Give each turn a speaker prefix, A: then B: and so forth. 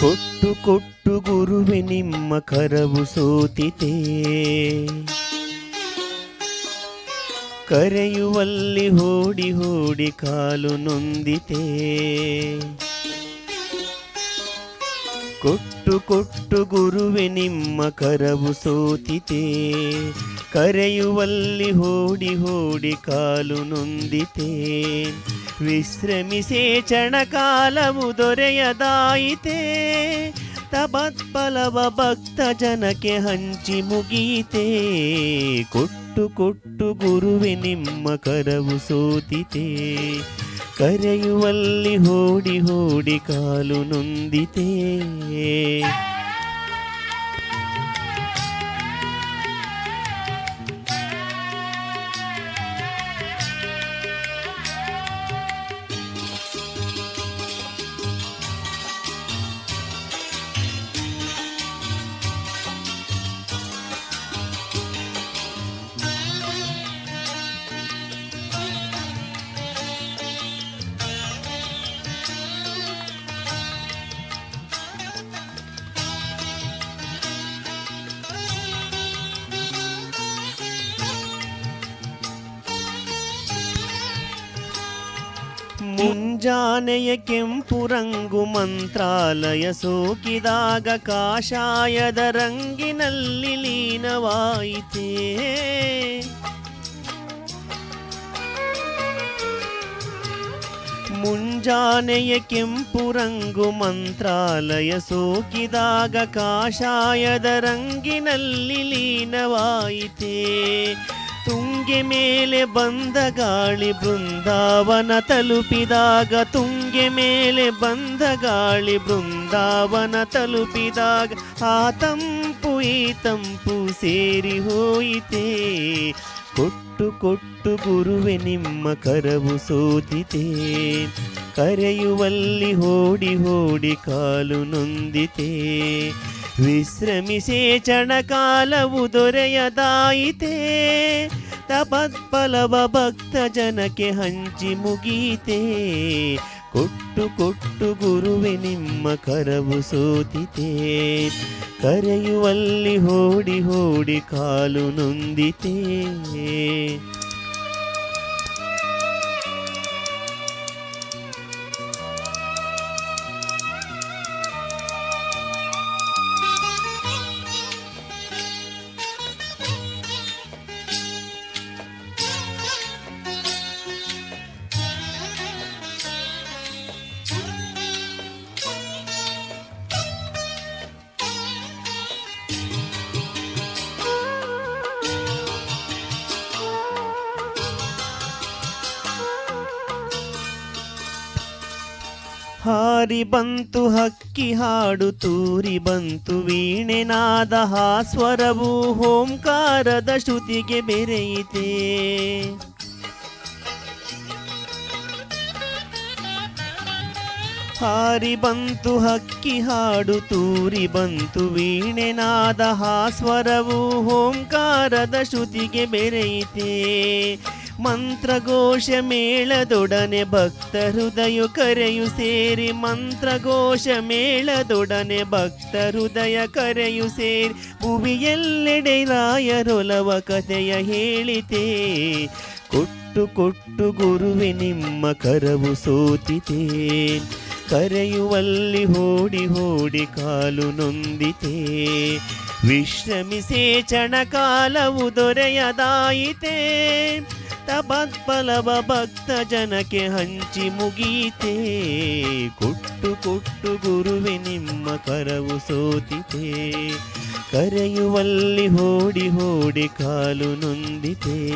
A: ಕೊಟ್ಟು ಕೊಟ್ಟು ಗುರುವೆ ನಿಮ್ಮ ಕರವು ಸೋತಿತೆ. ಕರೆಯುವಲ್ಲಿ ಹೋಡಿ ಹೋಡಿ ಕಾಲು ನೊಂದಿತೆ. ಕೊಟ್ಟು ಕೊಟ್ಟು ಗುರುವೆ ನಿಮ್ಮ ಕರವು ಸೋತಿತೆ. ಕರೆಯುವಲ್ಲಿ ಹೋಡಿ ಹೋಡಿ ಕಾಲು ನೊಂದಿತೆ ವಿಶ್ರಮಿಸೇ ಚಣಕಾಲವು ದೊರೆಯದಾಯಿತೆ. ತಪತ್ಪಲವ ಭಕ್ತ ಜನಕ್ಕೆ ಹಂಚಿ ಮುಗೀತೆ ಕೊಟ್ಟು ಕೊಟ್ಟು ಗುರುವೆ ನಿಮ್ಮ ಕರವು ಸೋತಿತೆ. ಕರೆಯುವಲ್ಲಿ ಹೋಡಿ ಹೋಡಿ ಕಾಲು ನೊಂದಿತೆ. ಮುಂಜಾನೆಯ ಕೆಂಪು ರಂಗು ಮಂತ್ರಾಲಯ ಸೋಕಿದಾಗ ಕಾಷಾಯದ ರಂಗಿನಲ್ಲಿ ಲೀನವಾಯಿತೇ. ಮುಂಜಾನೆಯ ಕೆಂಪು ರಂಗು ಮಂತ್ರಾಲಯ ಸೋಕಿದಾಗ ಕಾಷಾಯದ ರಂಗಿನಲ್ಲಿ ಲೀನವಾಯಿತೇ. ತುಂಗೆ ಮೇಲೆ ಬಂದ ಗಾಳಿ ಬೃಂದಾವನ ತಲುಪಿದಾಗ, ತುಂಗೆ ಮೇಲೆ ಬಂದ ಗಾಳಿ ಬೃಂದಾವನ ತಲುಪಿದಾಗ, ಆ ತಂಪು, ಈ ತಂಪು ಸೇರಿ ಹೋಯಿತೆ. ಕೊಟ್ಟು ಕೊಟ್ಟು ಗುರುವೆ ನಿಮ್ಮ ಕರವು ಸೋತಿತೆ. ಕರೆಯುವಲ್ಲಿ ಹೋಡಿ ಹೋಡಿ ಕಾಲು ನೊಂದಿತೆ. ವಿಶ್ರಮಿಸೇ ಚಣಕಾಲವು ದೊರೆಯದಾಯಿತೆ. ತಪತ್ಫಲವ ಭಕ್ತ ಜನಕ್ಕೆ ಹಂಚಿ ಮುಗೀತೆ. ಕೊಟ್ಟು ಕೊಟ್ಟು ಗುರುವೆ ನಿಮ್ಮ ಕರವು ಸೋತಿತೆ. ಕರೆಯುವಲ್ಲಿ ಹೋಡಿ ಹೋಡಿ ಕಾಲು ನೊಂದಿತೆ. ಹಾರಿ ಬಂತು, ಹಕ್ಕಿ ಹಾಡು ತೂರಿ ಬಂತು, ವೀಣೆನಾದ ಹಾಸ್ವರವು ಓಂಕಾರದ ಶ್ರುತಿಗೆ ಬೆರೆಯಿತೆ. ಹಾರಿ ಬಂತು, ಹಕ್ಕಿ ಹಾಡು ತೂರಿ ಬಂತು, ವೀಣೆನಾದ ಹಾಸ್ವರವು ಓಂಕಾರದ ಶ್ರುತಿಗೆ ಬೆರೆಯಿತೆ. ಮಂತ್ರಘೋಷ ಮೇಳದೊಡನೆ ಭಕ್ತ ಹೃದಯ ಕರೆಯು ಸೇರಿ, ಮಂತ್ರಘೋಷ ಮೇಳದೊಡನೆ ಭಕ್ತ ಹೃದಯ ಕರೆಯು ಸೇರಿ, ಭುವಿಯೆಲ್ಲೆಡೆ ರಾಯರೊಲವ ಕಥೆಯ ಹೇಳಿತೆ. ಕೊಟ್ಟು ಕೊಟ್ಟು ಗುರುವೆ ನಿಮ್ಮ ಕರವು ಸೋತಿತೆ. ಕರೆಯುವಲ್ಲಿ ಹೋಡಿ ಹೋಡಿ ಕಾಲು ನೊಂದಿತೆ. ವಿಶ್ರಮಿಸೇ ಚಣಕಾಲವು ದೊರೆಯದಾಯಿತೆ. ತಪತ್ಫಲವ ಭಕ್ತ ಜನಕ್ಕೆ ಹಂಚಿ ಮುಗೀತೆ. ಕೊಟ್ಟು ಕೊಟ್ಟು ಗುರುವೆ ನಿಮ್ಮ ಕರವು ಸೋತಿತೆ. ಕರೆಯುವಲ್ಲಿ ಹೋಡಿ ಹೋಡಿ ಕಾಲು ನೊಂದಿತೆ.